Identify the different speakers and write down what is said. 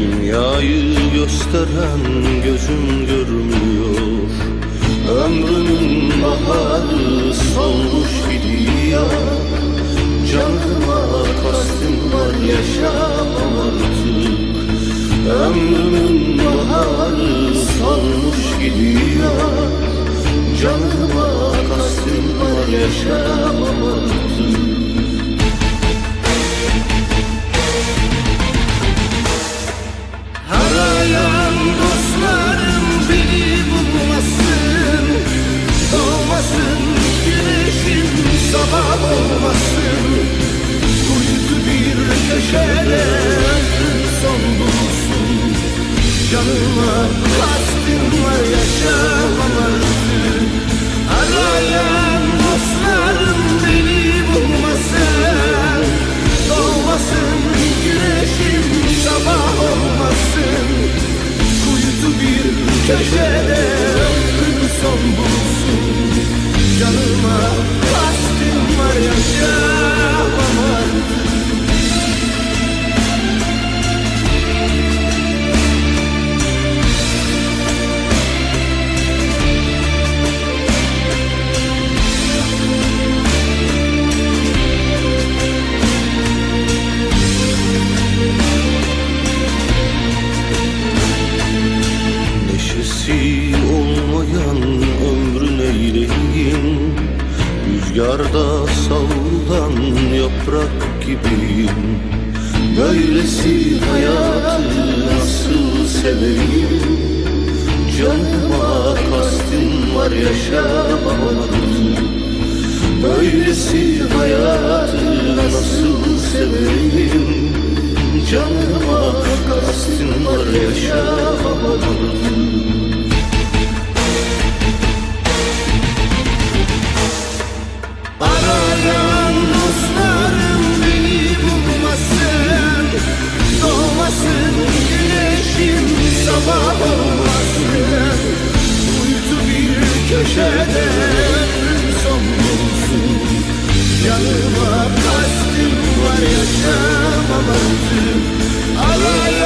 Speaker 1: Dünyayı gösteren gözüm görmüyor. Ömrümün baharı solmuş gidiyor. Canıma kastım var yaşamam artık. Ömrümün baharı solmuş gidiyor. Canıma kastım var yaşamam artık Kastım var yaşamam artık Arayan dostlarım beni bulmasın Doğmasın güneşim sabah olmasın Kuytu bir köşede ömrüm son bulsun Canıma kastım var yaşamam Neşesi olmayan ömrün eyleyim Rüzgarda savrulan yaprak gibiyim. Böylesi hayatı nasıl seveyim? Canıma kastım var yaşamam artık Böylesi hayatı nasıl seveyim? Canıma kastım var yaşamam artık ama olmaz bir köşede ömrüm son bulsun Yanıma kastım var yaşam amansın Alayım.